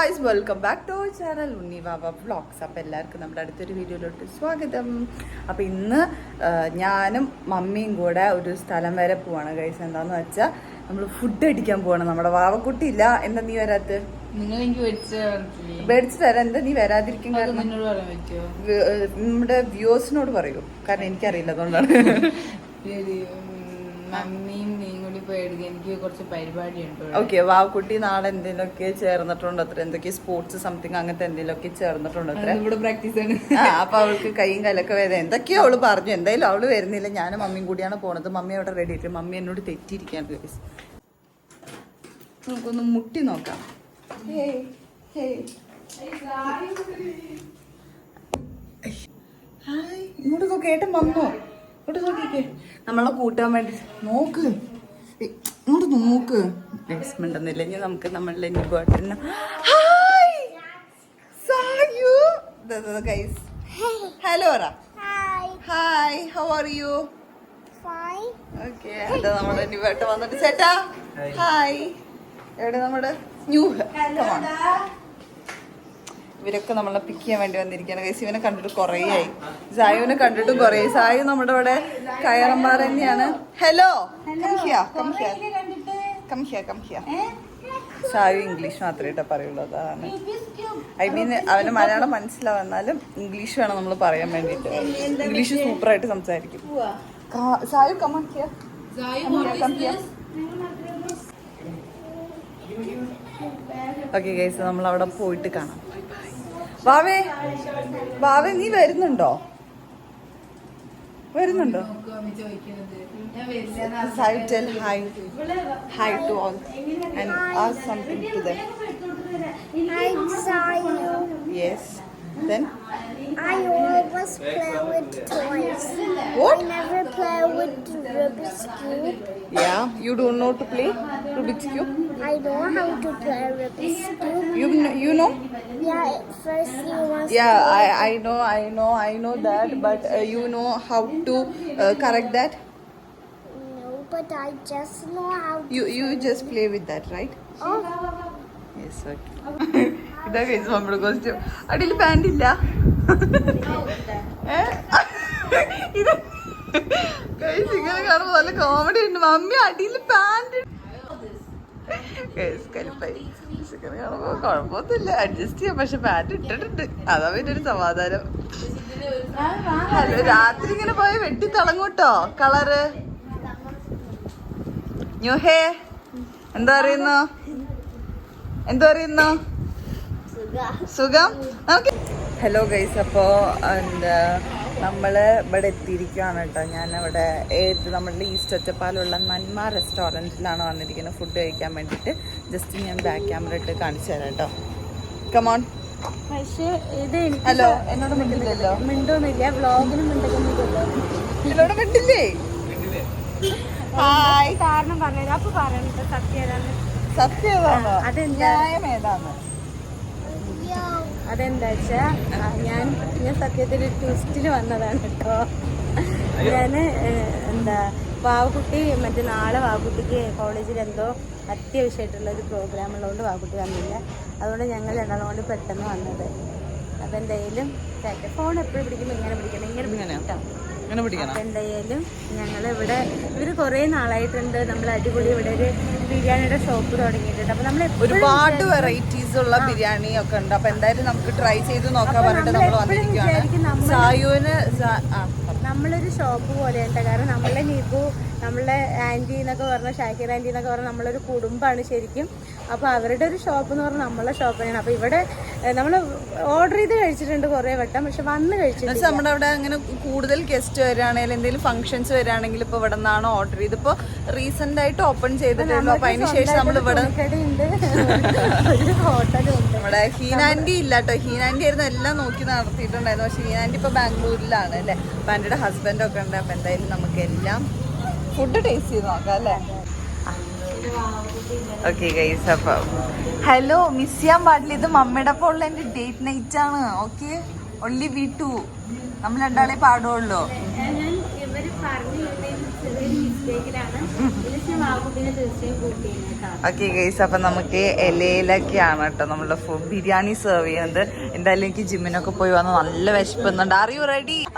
Guys welcome back to our channel Unni Vava vlogs അപ്പോൾ എല്ലാവർക്കും നമ്മുടെ അടുത്തൊരു വീഡിയോയിലോട്ട് സ്വാഗതം. അപ്പോൾ ഇന്ന് ഞാനും മമ്മിയും കൂടെ ഒരു സ്ഥലം വരെ പോവാണ്. ഗൈസ് എന്താന്ന് വെച്ചാൽ നമ്മൾ ഫുഡ് അടിക്കാൻ പോവാണ്. നമ്മുടെ വാവക്കുട്ടി ഇല്ല. എന്താ നീ വരാത്ത? മേടിച്ചു തരാം. എന്താ നീ വരാതിരിക്കും കാരണം? നമ്മുടെ വ്യൂസിനോട് പറയൂ. കാരണം എനിക്കറിയില്ല അതുകൊണ്ടാണ്. മമ്മിയും നീയും കൂടി പോയി എടുക്കുക എനിക്ക് കുറച്ച് പരിപാടി ഉണ്ട് ഓക്കെ വാവക്കുട്ടി നാളെ എന്തെങ്കിലുമൊക്കെ ചേർന്നിട്ടുണ്ട് അത്ര? എന്തൊക്കെ സ്പോർട്സ് സംതിങ് അങ്ങനത്തെ എന്തെങ്കിലുമൊക്കെ ചേർന്നിട്ടുണ്ട് അത്ര? ഇവിടെ പ്രാക്ടീസ് ആണ്. അപ്പൊ അവൾക്ക് കൈയും കലൊക്കെ വേദന. എന്തൊക്കെയോ അവൾ പറഞ്ഞു. എന്തായാലും അവൾ വരുന്നില്ല. ഞാനും മമ്മിയും കൂടിയാണ് പോണത്. മമ്മി അവിടെ റെഡി ആയിട്ട്. മമ്മി എന്നോട് തെറ്റിയിരിക്കാൻ guys. നമുക്കൊന്ന് മുട്ടി നോക്കാം. ഹേയ്, ഇങ്ങോട്ട് നോക്ക് വന്നോ? ഇങ്ങോട്ട് നോക്കിക്കേ. നമ്മളെ കൂട്ടാൻ വേണ്ടി. നോക്ക്. ഇങ്ങോട്ട് നോക്ക്. മിണ്ടുന്നില്ല. ഇനി നമുക്ക് നമ്മളുടെ സായു. ഗൈസ് ഹലോ റ hi how are you fine. Okay അതാ നമ്മുടെ നിബേട്ട വന്നിട്ട്? ചേട്ടാ ഹായ് എവിടെ നമ്മുടെ? ന്യൂ ഇവരൊക്കെ നമ്മളെ പിക്ക് ചെയ്യാൻ വേണ്ടി വന്നിരിക്കുകയാണ്. ഗൈസ് ഇവനെ കണ്ടിട്ട് കുറേ ആയി. സായുവിനെ കണ്ടിട്ടും കുറേ. സായു നമ്മുടെ ഇവിടെ കയറന്മാർ തന്നെയാണ് ഹലോ കംഹിയ കംഹിയ സായു ഇംഗ്ലീഷ് മാത്രമേ പറയുള്ളൂ അതാണ്. ഐ മീൻ അവന് മലയാളം മനസ്സിലാവുന്നാലും ഇംഗ്ലീഷ് വേണം നമ്മൾ പറയാൻ വേണ്ടിട്ട്. ഇംഗ്ലീഷ് സൂപ്പറായിട്ട് സംസാരിക്കും. സായു ഓക്കെ ഗൈസ് നമ്മൾ അവിടെ പോയിട്ട് കാണാം. ഭാവേ ഭാവേ നീ വരുന്നുണ്ടോ? വരുന്നുണ്ടോ? Hi hi to all something to them yes then I always play with toys what never play with Rubik's cube yeah you don't know to play Rubik's cube I know how to play Rubik's Cube. You kn- you know? Yeah, first you must. Yeah, I, I know, I know, I know that, but uh, you know how to uh, correct that? No, but I just know how to. You you just play with that, right? Oh, Yes, okay. ഇതാ കഴിച്ചു നമ്മുടെ costume അടിയിൽ pant ഇല്ല ഏ? ഇത് കഴിച്ച് ഇങ്ങനെ കാണുമ്പോ നല്ല കോമഡി ഉണ്ട് മമ്മി അടിയിൽ പാന്റ് കലിപ്പായി. കുഴപ്പമൊന്നുമില്ല. അഡ്ജസ്റ്റ് ചെയ്യാം. പക്ഷെ പാന്റ് ഇട്ടിട്ടുണ്ട്. അതാ പിന്നെ ഒരു സമാധാനം. രാത്രി ഇങ്ങനെ പോയി വെട്ടി തിളങ്ങൂട്ടോ കളറ് ന്യൂഹേ എന്താ അറിയുന്നു? എന്താ അറിയുന്നു? സുഖം. നമുക്ക് ഹലോ ഗൈസ് അപ്പോ എന്താ നമ്മൾ ഇവിടെ എത്തിയിരിക്കുകയാണ് കേട്ടോ. ഞാൻ ഇവിടെ ഏത് നമ്മളുടെ ഈസ്റ്റ് ഒറ്റപ്പാലുള്ള നന്മ റെസ്റ്റോറന്റിലാണ് വന്നിരിക്കുന്നത്. ഫുഡ് കഴിക്കാൻ വേണ്ടിയിട്ട്. ജസ്റ്റ് ഞാൻ ബാക്ക് ക്യാമറ ഇട്ട് കാണിച്ചു തരാം കേട്ടോ. കമോൺ പക്ഷേ ഇത് ഹലോ എന്നോട് മിണ്ടില്ലല്ലോ. മിണ്ടൊന്നുമില്ല. വ്ളോഗിനും മിണ്ടുന്നില്ലല്ലോ എന്നോട് മിണ്ടില്ലേ? ഹായ് കാരണം പറഞ്ഞത് അപ്പൊ പറയണത് സത്യം സത്യം ഏതാണോ അതെന്താ? ന്യായം ഏതാണ് അതെന്താ വെച്ചാ ഞാൻ ഞാൻ സത്യത്തിൽ ട്വിസ്റ്റിൽ വന്നതാണ് കേട്ടോ ഞാൻ എന്താ വാവുകുട്ടി മറ്റേ നാളെ വാവുകുട്ടിക്ക് കോളേജിൽ എന്തോ അത്യാവശ്യമായിട്ടുള്ള ഒരു പ്രോഗ്രാം ഉള്ളതുകൊണ്ട് വാവുകുട്ടി വന്നില്ല. അതുകൊണ്ട് ഞങ്ങൾ രണ്ടാളും കൊണ്ട് പെട്ടെന്ന് വന്നത്. അപ്പം എന്തായാലും ഫോൺ എപ്പോഴും പിടിക്കുമ്പോൾ ഇങ്ങനെ പിടിക്കണം ഇങ്ങനെ പിടിക്കണം അപ്പം എന്തായാലും ഞങ്ങൾ ഇവിടെ ഇവർ കുറേ നാളായിട്ടുണ്ട്. നമ്മൾ അടിപൊളി ഇവിടെ ഒരു ബിരിയാണിയുടെ ഷോപ്പ് തുടങ്ങിയിട്ടുണ്ട്. അപ്പൊ നമ്മൾ ഒരുപാട് വെറൈറ്റീസ് ഉള്ള ബിരിയാണി ഒക്കെ ഉണ്ട്. അപ്പൊ എന്തായാലും നമുക്ക് ട്രൈ ചെയ്ത് നോക്കാൻ പറഞ്ഞിട്ട് നമ്മൾ വന്നിരിക്കുകയാണ് സായുവിന് നമ്മളൊരു ഷോപ്പ് പോലെയുണ്ട്. കാരണം നമ്മളെ നീബു നമ്മളെ ആന്റി എന്നൊക്കെ പറഞ്ഞ ഷാക്കിർ ആന്റി എന്നൊക്കെ പറഞ്ഞാൽ നമ്മളൊരു കുടുംബമാണ് ശരിക്കും. അപ്പോൾ അവരുടെ ഒരു ഷോപ്പ് എന്ന് പറഞ്ഞാൽ നമ്മളെ ഷോപ്പ് തന്നെയാണ്. അപ്പോൾ ഇവിടെ നമ്മൾ ഓർഡർ ചെയ്ത് കഴിച്ചിട്ടുണ്ട് കുറേ വട്ടം. പക്ഷെ വന്ന് കഴിച്ചിട്ടുണ്ട് നമ്മുടെ അവിടെ അങ്ങനെ കൂടുതൽ ഗസ്റ്റ് വരികയാണെങ്കിൽ എന്തെങ്കിലും ഫംഗ്ഷൻസ് വരികയാണെങ്കിൽ ഇപ്പൊ ഇവിടെ നിന്നാണ് ഓർഡർ ചെയ്ത് ഇപ്പൊ റീസെന്റ് ആയിട്ട് ഓപ്പൺ ചെയ്തിട്ടുള്ളൂ അപ്പൊ അതിന് ശേഷം നമ്മൾ ഇവിടെ നമ്മുടെ ഹീനാൻഡി ഇല്ല കേട്ടോ. ഹീനാൻഡി ആയിരുന്നു എല്ലാം നോക്കി നടത്തിയിട്ടുണ്ടായിരുന്നു. പക്ഷെ ഹീനാൻഡി ഇപ്പൊ ബാംഗ്ലൂരിലാണ് അല്ലേ? അപ്പൊ എന്റെ ഹസ്ബൻഡ് ഒക്കെ ഉണ്ട്. അപ്പൊ എന്തായാലും നമുക്ക് എല്ലാം ഫുഡ് ടേസ്റ്റ് ചെയ്ത് നോക്കാം അല്ലേ? ഓക്കെ ഗൈസ് അപ്പൊ ഹലോ മിസ് ചെയ്യാൻ പാടില്ല. ഇത് മമ്മയുടെ ഒപ്പം ഉള്ള എന്റെ ഡേറ്റ് നൈറ്റ് ആണ്. ഓക്കെ ഒള്ളി വി ടു നമ്മൾ രണ്ടാളെ പാടുള്ളൂ. ഓക്കെ ഗൈസ് അപ്പൊ നമുക്ക് ഇലയിലൊക്കെയാണ് കേട്ടോ നമ്മുടെ ഫുഡ് ബിരിയാണി സെർവ് ചെയ്യുന്നത്. എന്തായാലും എനിക്ക് ജിമ്മിനൊക്കെ പോയി വന്ന് നല്ല വിശപ്പുന്നുണ്ട്. അറിയൂ റെഡി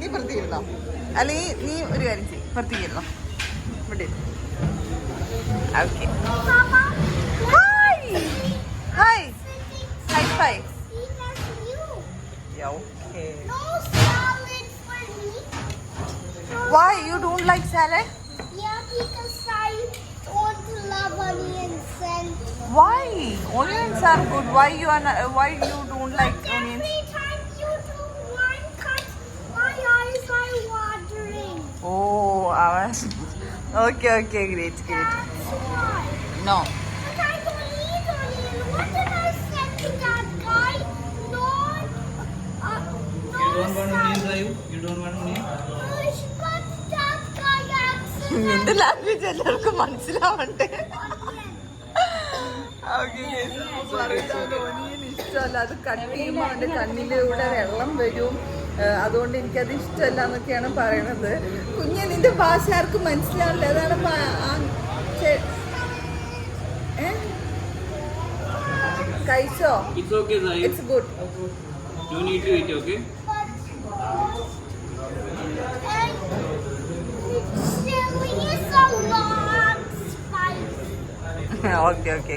നീ പ്രത്യേകിരുന്നോ അല്ലെങ്കിൽ നീ ഒരു കാര്യം ചെയ്യും. പ്രത്യേകിരുന്നോ ഇവിടെ okay hi hi high five okay Why you don't like salad? Yeah, because I don't love onions and. Why onions are good? Why you are not, why you don't like but onions? Every time you do one cut, my eyes are watering. Oh, ours. Okay, okay, great, great. That's why. No. What did I say to that guy? No. No you don't want onions, are you? You don't want onions? നിന്റെ language എല്ലാവർക്കും മനസ്സിലാവണ്ടേ ഇഷ്ടമല്ല. അത് cut ചെയ്യുമ്പോൾ അവന്റെ കണ്ണിലൂടെ വെള്ളം വരും. അതുകൊണ്ട് എനിക്കത് ഇഷ്ടമല്ല എന്നൊക്കെയാണ് പറയണത്. കുഞ്ഞെ നിന്റെ ഭാഷ ആർക്കും മനസ്സിലാവില്ല. അതാണ്? കഴിച്ചോ. It's good You need to eat, okay? Okay okay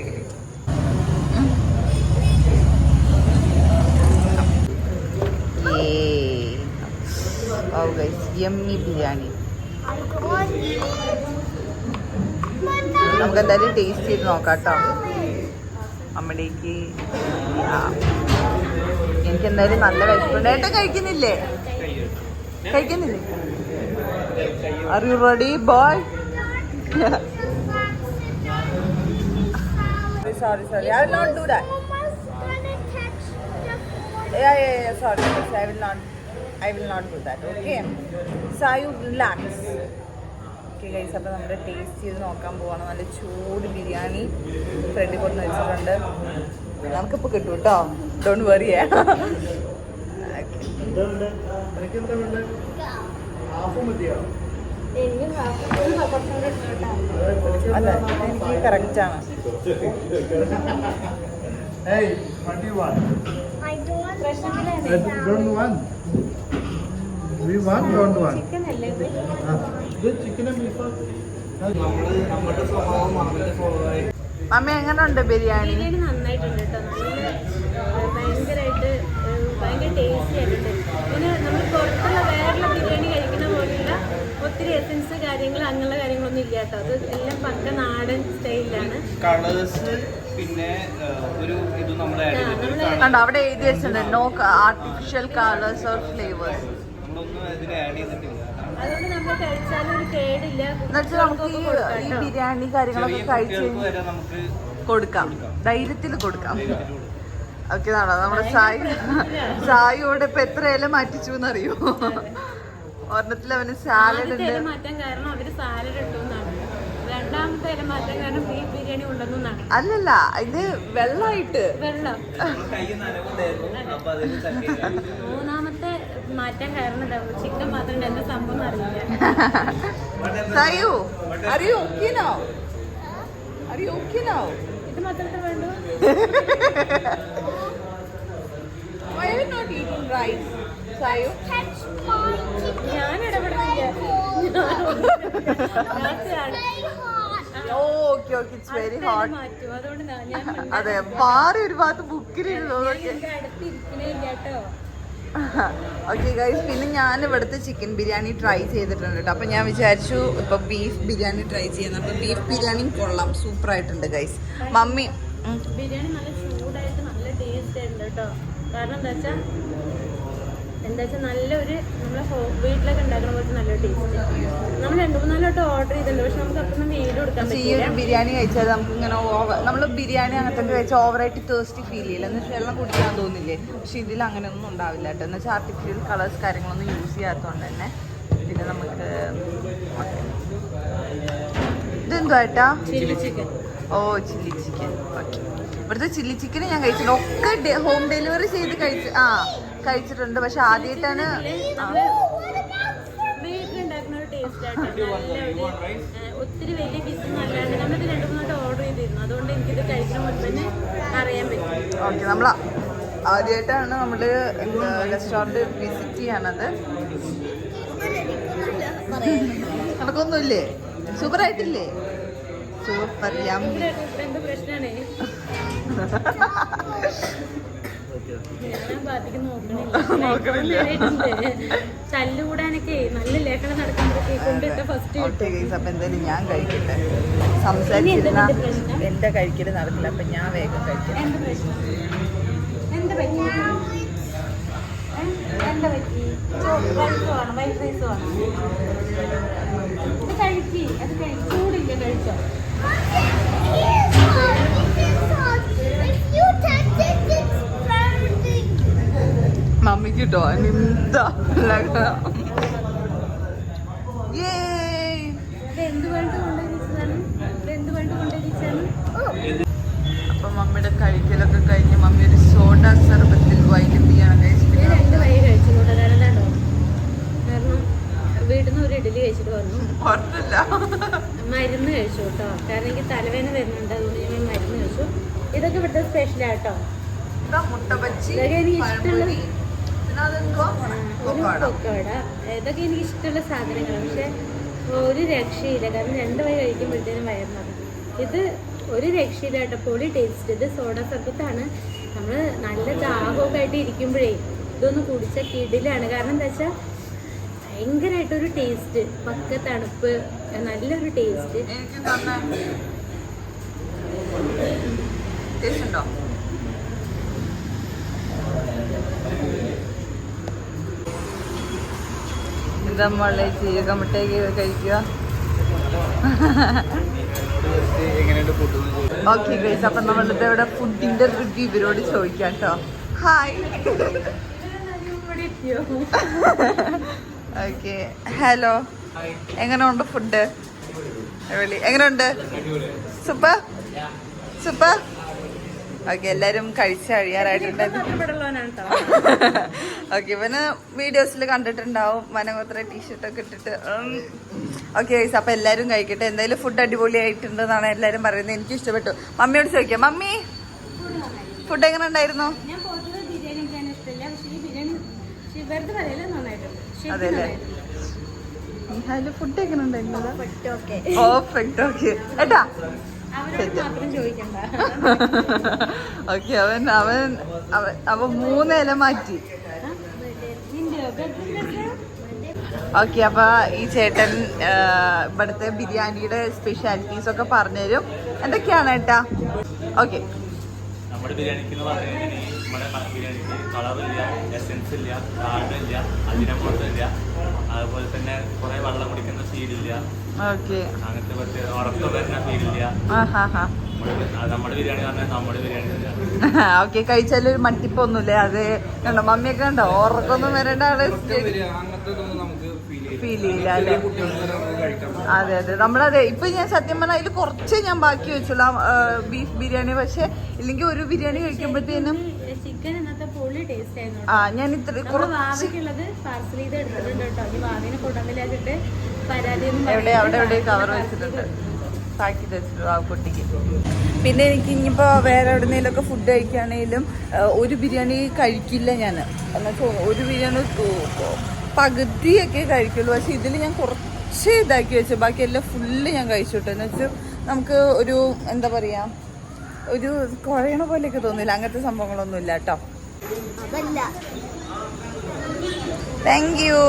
guys, yummy biryani നമുക്ക് എന്തായാലും ടേസ്റ്റ് ചെയ്ത് നോക്കാം കേട്ടോ. അമ്മടേക്ക് എനിക്ക് എന്തായാലും നല്ല വിശപ്പുണ്ട്. ഏട്ടൻ കഴിക്കുന്നില്ലേ? കഴിക്കുന്നില്ലേ? Are you ready boy sorry sorry I will not do that Mama's gonna catch the Yeah, yeah, yeah. Sorry, yes, I will not. I will not do that. Okay. So you relax. Okay guys അപ്പോൾ നമ്മുടെ taste ചെയ്ത് നോക്കാൻ പോവാണ് നല്ല ചൂട് ബിരിയാണി ഫ്രണ്ടിൽ കൊണ്ട് വെച്ചിട്ടുണ്ട് നമുക്കിപ്പോൾ കിട്ടും കേട്ടോ ഡോണ്ട് വെറി ഇഷ്ടപ്പെട്ടോ അല്ല എനിക്ക് കറക്റ്റാണ് Hey, what do you want? I don't don't want. We want, don't want. Chicken അല്ലേ ഇത് this chicken and beef. നമ്മൾ നമ്മുടെ സ്വഭാവം അവരുടെ സ്വഭാവമായി മമ്മി എങ്ങനെയുണ്ട് ബിരിയാണി ബിരിയാണി നന്നായിട്ടുണ്ട് കേട്ടോ ഭയങ്കരമായിട്ട് ഭയങ്കര ടേസ്റ്റി ആയിട്ടുണ്ട് പിന്നെ നമ്മൾ പുറത്തുള്ള വേറെ ബിരിയാണി ഒത്തിരി എസൻസ് കാര്യങ്ങൾ അങ്ങനെയുള്ള കാര്യങ്ങളൊന്നും ഇല്ല കേട്ടോ. അത് എല്ലാം പക്ക നാടൻ സ്റ്റൈലിലാണ്. കളേഴ്സ് പിന്നെ ഒരു ഇത് നമ്മൾ ആഡ് ചെയ്തിട്ടുണ്ട് കണ്ടോ അവിടെ എഴുതി വെച്ചിട്ടുണ്ട് no artificial colours or flavours നമ്മളൊന്നും അതിനെ ആഡ് ചെയ്തിട്ടില്ല. അതുകൊണ്ട് നമ്മൾ കഴിച്ചാലും ഒരു കേടില്ല. എന്നുവെച്ചാൽ നമുക്ക് ഈ കൊടുക്കാം ബിരിയാണി കാര്യങ്ങളൊക്കെ കഴിച്ച് നമുക്ക് കൊടുക്കാം. ധൈര്യത്തിൽ കൊടുക്കാം. ഓക്കെ നമ്മുടെ സായി സായിയോടെ ഇപ്പൊ എത്ര ഇല മാറ്റിച്ചു എന്നറിയോ? ഒരെണ്ണത്തിൽ അവന് സാലഡ് മാറ്റാൻ കാരണം അവർ സാലഡ് ഇട്ടുന്നാണ് രണ്ടാമത്തെ മാറ്റാൻ കാരണം ബീഫ് ബിരിയാണി ഉണ്ടെന്നാണ് അല്ലല്ല ഇത് വെള്ളമായിട്ട് വെള്ളം. മൂന്നാമത്തെ മാറ്റാൻ കാരണം ചിക്കൻ മാത്രം എന്താ സംഭവം അറിയില്ല സായു അറിയോ ഓക്കെ നോ അറിയോ ഓക്കെ നോ ഇത് മാത്രമേ വേണ്ടൂ Why are you not eating rice, ഞാൻ അതെ മാറി ഒരു ഭാഗത്ത് ബുക്കിലിരുന്നു ഓക്കെ ഗൈസ് പിന്നെ ഞാൻ ഇവിടുത്തെ ചിക്കൻ ബിരിയാണി ട്രൈ ചെയ്തിട്ടുണ്ട് കേട്ടോ അപ്പം ഞാൻ വിചാരിച്ചു ഇപ്പം ബീഫ് ബിരിയാണി ട്രൈ ചെയ്യുന്നത് അപ്പം ബീഫ് ബിരിയാണി കൊള്ളാം. സൂപ്പർ ആയിട്ടുണ്ട് ഗൈസ് മമ്മി ബിരിയാണി നല്ല ചൂടായിട്ട് നല്ല ടേസ്റ്റ് ഉണ്ട് കേട്ടോ കാരണം എന്താ വെച്ചാൽ എന്താ വെച്ചാൽ നല്ലൊരു നമ്മളെ വീട്ടിലൊക്കെ ഉണ്ടാക്കുന്ന പോലത്തെ നല്ലൊരു ടേസ്റ്റ് നമ്മൾ രണ്ടു മൂന്നാൽ വട്ടം ഓർഡർ ചെയ്തിട്ടുണ്ട്. പക്ഷെ നമുക്ക് അപ്പം വീട് കൊടുക്കാൻ പറ്റും ഈ പറ്റില്ല ഒരു ബിരിയാണി കഴിച്ചാൽ നമുക്ക് ഇങ്ങനെ ഓവർ നമ്മൾ ബിരിയാണി അങ്ങനത്തെ കഴിച്ച കഴിച്ചാൽ ഓവറായിട്ട് തേഴ്സ്റ്റി ഫീൽ ചെയ്യില്ല. എന്ന് വെച്ചാൽ വെള്ളം കുടിക്കാൻ തോന്നില്ലേ? പക്ഷെ ഇതിൽ അങ്ങനെയൊന്നും ഉണ്ടാവില്ല കേട്ടോ. എന്ന് വെച്ചാൽ ആർട്ടിഫിഷ്യൽ കളേഴ്സ് കാര്യങ്ങളൊന്നും യൂസ് ചെയ്യാത്തതുകൊണ്ട് തന്നെ പിന്നെ നമുക്ക് ഓക്കെ. ഇതെന്തോ ഏട്ടാ? Chilli chicken oh chilli chicken okay ഇവിടുത്തെ ചില്ലി ചിക്കൻ ഞാൻ കഴിച്ചിട്ടുണ്ട്. ഒക്കെ ഹോം ഡെലിവറി ചെയ്ത് കഴിച്ച് ആ. കഴിച്ചിട്ടുണ്ട്. പക്ഷെ ആദ്യമായിട്ടാണ് ഒത്തിരി വലിയ പീസൊന്നും അല്ലാണ്ട് നമ്മളിത് രണ്ട് മൂന്നോട്ട് ഓർഡർ ചെയ്തിരുന്നു. അതുകൊണ്ട് എനിക്കിത് അറിയാൻ പറ്റും. ഓക്കെ നമ്മൾ ആദ്യമായിട്ടാണ് നമ്മൾ റെസ്റ്റോറന്റ് വിസിറ്റ് ചെയ്യണത്. നടക്കൊന്നുമില്ലേ സൂപ്പർ ആയിട്ടില്ലേ സൂപ്പർ യം പ്രശ്നമാണ് തല്ലുകൂടാനൊക്കെ നല്ല ലേഖനം നടക്കുമ്പോഴൊക്കെ കൊണ്ടിട്ട ഫസ്റ്റ് ഓക്കെ ഗൈസ് അപ്പം എന്തായാലും ഞാൻ കഴിക്കട്ടെ സംസാരിച്ചിരുന്ന എന്റെ കഴിക്കൽ നടക്കില്ല അപ്പം ഞാൻ വേഗം കഴിക്കട്ടെ എന്ത് പ്രശ്നം എന്ത് പറ്റി? എന്താ പറ്റി റൈസ് വേണം വൈറ്റ് റൈസ് വേണം കഴിക്കി അത് കഴി ചൂടില്ല കഴിച്ചോ എന്ത് വേണ്ടി കൊണ്ടുവരിച്ചാണ്? അപ്പം മമ്മിയുടെ കഴിക്കലൊക്കെ കഴിഞ്ഞ് മമ്മി ഒരു സോഡ സർബത്തിൽ വൈകിട്ട് ചെയ്യണം ഞാൻ രണ്ട് വൈ കഴിച്ചു കാരണം വീട്ടിൽ നിന്ന് ഒരു ഇഡലി കഴിച്ചിട്ട് വന്നു. മരുന്ന് കഴിച്ചു കേട്ടോ. കാരണം എനിക്ക് തലവേദന വരുന്നുണ്ട്. അതുകൊണ്ട് ഞാൻ മരുന്ന് കഴിച്ചു. ഇതൊക്കെ ഇവിടുത്തെ സ്പെഷ്യലാട്ടോ ഇതൊക്കെ എനിക്ക് ഇഷ്ടമുള്ള പക്കോട. ഇതൊക്കെ എനിക്ക് ഇഷ്ടമുള്ള സാധനങ്ങളാണ്. പക്ഷെ ഒരു രക്ഷയില്ല. കാരണം രണ്ട് വഴി കഴിക്കുമ്പോഴത്തേനും വയറിനത് ഇത് ഒരു രക്ഷയില്ല കേട്ടോ. പൊളി ടേസ്റ്റ് ഇത് സോഡ സർബത്താണ് നമ്മൾ നല്ല ദാഹമൊക്കെ ആയിട്ട് ഇരിക്കുമ്പോഴേ ഇതൊന്ന് കുടിച്ച കിടിലാണ്. കാരണം എന്താ വെച്ചാൽ ഭയങ്കരമായിട്ടൊരു ടേസ്റ്റ് പക്ക തണുപ്പ് നല്ലൊരു ടേസ്റ്റ് ടേസ്റ്റ് ഉണ്ടോ? എന്താ മോളെ ചെയ്യുക മുട്ടയൊക്കെ കഴിക്കുക. ഓക്കെ ഗൈസ് അപ്പം നമ്മളിത് ഇവിടെ ഫുഡിന്റെ റിവ്യൂ ഇവരോട് ചോദിക്കാം കേട്ടോ ഹായ് ഓക്കെ ഹലോ എങ്ങനെയുണ്ട് ഫുഡ് എങ്ങനെയുണ്ട്? സൂപ്പർ സൂപ്പർ ഓക്കെ എല്ലാരും കഴിച്ച് കഴിയാറായിട്ടുണ്ട്. ഓക്കെ ഇവന് വീഡിയോസിൽ കണ്ടിട്ടുണ്ടാവും. മനഗോത്ര ടീഷർട്ട് ഒക്കെ ഇട്ടിട്ട്. ഓക്കെ ഗൈസ് അപ്പൊ എല്ലാരും കഴിക്കട്ടെ. എന്തായാലും ഫുഡ് അടിപൊളിയായിട്ടുണ്ട് എന്നാണ് എല്ലാരും പറയുന്നത്. എനിക്ക് ഇഷ്ടപ്പെട്ടു മമ്മിയോട് ചോദിക്കാം. മമ്മി ഫുഡ് എങ്ങനെ ഉണ്ടായിരുന്നു? അതെല്ലേ? ഫുഡ് എങ്ങനെ ഉണ്ടായിരുന്നു? ഓക്കെ പെർഫെക്റ്റ് ഓക്കെ ഏട്ടാ ഓക്കെ അവൻ അവൻ അവൻ മൂന്നില മൂന്ന് ഇല മാറ്റി. ഓക്കെ അപ്പൊ ഈ ചേട്ടൻ ഇവിടുത്തെ ബിരിയാണിയുടെ സ്പെഷ്യാലിറ്റീസ് ഒക്കെ പറഞ്ഞുതരും. എന്തൊക്കെയാണ് ഏട്ടാ? ഓക്കെ. നമ്മുടെ ബിരിയാണിക്ക് എന്ന് പറഞ്ഞു കഴിഞ്ഞാൽ നമ്മുടെ ക- ബിരിയാണിക്ക് കളറില്ല എസെൻസ് ഇല്ല അതുപോലെ തന്നെ കുറെ വെള്ളം കുടിക്കുന്ന ഫീലില്ല ഓക്കെ അങ്ങനത്തെ കുറച്ച് ഉറക്കം വരുന്ന ഫീലില്ല നമ്മുടെ ബിരിയാണി പറഞ്ഞാൽ നമ്മുടെ ബിരിയാണി ഓക്കെ കഴിച്ചാലൊരു മട്ടിപ്പൊന്നുമില്ല. അത് കണ്ടോ മമ്മിയൊക്കെ കണ്ടോ? ഉറക്കൊന്നും വരേണ്ട ആൾ. നമുക്ക് ഫീൽ ചെയ്യില്ല. അല്ലേ? അതെ അതെ. നമ്മളതെ ഇപ്പൊ ഞാൻ സത്യം പറഞ്ഞാൽ അതിൽ കുറച്ച് ഞാൻ ബാക്കി വെച്ചുള്ള. ബീഫ് ബിരിയാണി പക്ഷെ ഇല്ലെങ്കിൽ ഒരു ബിരിയാണി കഴിക്കുമ്പോഴത്തേനും ചിക്കൻ ഇന്നത്തെ പൊളി ടേസ്റ്റ് ആയിരുന്നു ആ ഞാൻ ഇത്ര കുറച്ച് എവിടെ അവിടെ എവിടെ കവർ വെച്ചിട്ടുണ്ട്. പാക്ക് ചെയ്ത് ആ കുട്ടിക്ക്. പിന്നെ എനിക്ക് ഇനിയിപ്പോ വേറെ എവിടെന്നെങ്കിലൊക്കെ ഫുഡ് കഴിക്കുകയാണെങ്കിലും ഒരു ബിരിയാണി കഴിക്കില്ല ഞാൻ എന്നുവെച്ചാൽ ഒരു ബിരിയാണി പകുതിയൊക്കെ കഴിക്കുള്ളൂ. പക്ഷെ ഇതിൽ ഞാൻ കുറച്ച് ഇതാക്കി വെച്ചു. ബാക്കി എല്ലാം ഫുള്ള് ഞാൻ കഴിച്ചോട്ടെ എന്ന് വെച്ചാൽ നമുക്ക് ഒരു എന്താ പറയാ ഒരു കുഴയണ പോലെയൊക്കെ തോന്നില്ല. അങ്ങനത്തെ സംഭവങ്ങളൊന്നും ഇല്ല കേട്ടോ താങ്ക് യു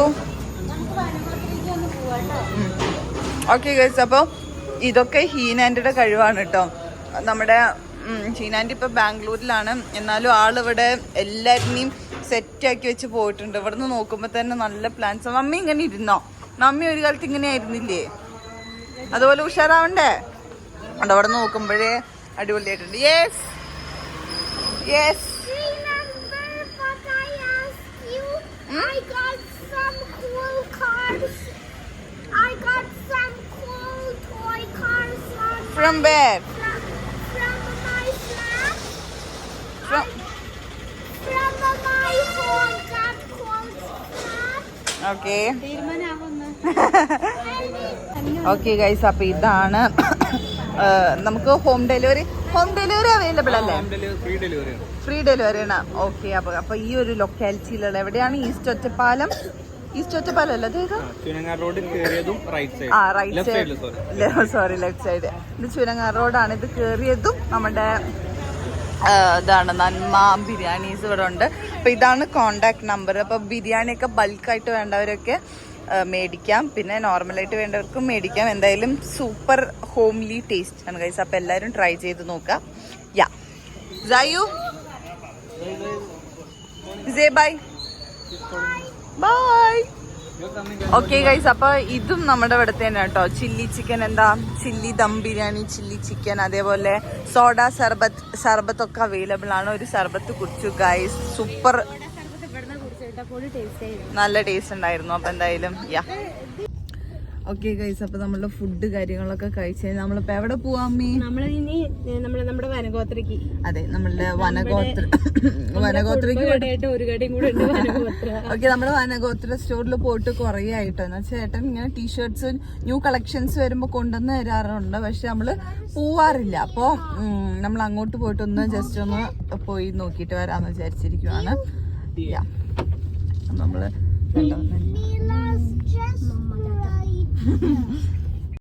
ഓക്കെ ഗൈസ് അപ്പോൾ ഇതൊക്കെ ഹീനാൻഡിയുടെ കഴിവാണ് കേട്ടോ നമ്മുടെ ഉം, ഹീനാന്റി ഇപ്പോൾ ബാംഗ്ലൂരിലാണ്. എന്നാലും ആളിവിടെ എല്ലാറ്റിനെയും സെറ്റാക്കി വെച്ച് പോയിട്ടുണ്ട്. ഇവിടുന്ന് നോക്കുമ്പോൾ തന്നെ നല്ല പ്ലാൻസ് മമ്മി ഇങ്ങനെ ഇരുന്നോ? മമ്മി ഒരു കാലത്ത് ഇങ്ങനെ ആയിരുന്നില്ലേ അതുപോലെ ഉഷാറാവണ്ടേ? അത് അവിടെ നോക്കുമ്പോഴേ അടിപൊളിയായിട്ടുണ്ട്. Yes yes? I got from, where? from, from my flat. From, From my home got calls flat. Okay. Okay guys അപ്പൊ ഇതാണ് നമുക്ക് home delivery home delivery available അല്ലേ ഫ്രീ ഡെലിവറി ആണ് ഓക്കെ അപ്പൊ അപ്പൊ ഈ ഒരു ലൊക്കാലിറ്റിയിലുള്ള എവിടെയാണ് ഈസ്റ്റ് ഒറ്റപ്പാലം ഈസ്റ്റ് ഒറ്റപ്പാലം അല്ലേ അത് ഏതാ? ചുനങ്ങാട് റോഡ് കയറിയതും ആ റൈറ്റ് സൈഡ് സൈഡിൽ സോറി ലെഫ്റ്റ് സൈഡ് ഇത് ചുരങ്ങാർ റോഡാണ്. ഇത് കയറിയതും നമ്മുടെ ഇതാണ് നന്മ ബിരിയാണീസ് ഇവിടെ ഉണ്ട്. അപ്പൊ ഇതാണ് കോണ്ടാക്ട് നമ്പർ അപ്പൊ ബിരിയാണി ഒക്കെ ബൾക്കായിട്ട് വേണ്ടവരൊക്കെ മേടിക്കാം. പിന്നെ നോർമലായിട്ട് വേണ്ടവർക്കും മേടിക്കാം. എന്തായാലും സൂപ്പർ ഹോംലി ടേസ്റ്റ് ആണ് കഴിച്ചത് അപ്പൊ എല്ലാവരും ട്രൈ ചെയ്ത് നോക്കാം. യാ ജായു ബൈ ബൈ ഓക്കെ ഗൈസ് അപ്പൊ ഇതും നമ്മുടെ ഇവിടുത്തെ തന്നെ കേട്ടോ. ചില്ലി ചിക്കൻ എന്താ? Chilli dum biryani chilli chicken അതേപോലെ സോഡ സർബത്ത് സർബത്ത് ഒക്കെ അവൈലബിൾ ആണ്. ഒരു സർബത്ത് കുടിച്ചു ഗൈസ് സൂപ്പർ നല്ല ടേസ്റ്റ് ഉണ്ടായിരുന്നു. അപ്പൊ എന്തായാലും യാ ഓക്കെ ഗൈസ് അപ്പൊ നമ്മളുടെ ഫുഡ് കാര്യങ്ങളൊക്കെ കഴിച്ച് നമ്മളിപ്പോ എവിടെ പോവാ അമ്മി? നമ്മൾ ഇനി നമ്മൾ നമ്മുടെ വനഗോത്രക്ക് അതെ നമ്മളുടെ വനഗോത്ര വനഗോത്രയ്ക്ക് ഒരു കടയും കൂടെ ഉണ്ട് വനഗോത്ര. ഓക്കെ നമ്മുടെ വനഗോത്ര സ്റ്റോറിൽ പോയിട്ട് കുറേ ആയിട്ടോ? എന്നാ ചേട്ടൻ ഇങ്ങനെ ടീഷർട്സ് ന്യൂ കളക്ഷൻസ് വരുമ്പോ കൊണ്ടുവന്ന് തരാറുണ്ട്. പക്ഷെ നമ്മൾ പോവാറില്ല. അപ്പൊ നമ്മൾ അങ്ങോട്ട് പോയിട്ട് ഒന്ന് ജസ്റ്റ് ഒന്ന് പോയി നോക്കിയിട്ട് വരാന്ന് വിചാരിച്ചിരിക്കുവാണ്. നമ്മൾ കണ്ടോ? yeah.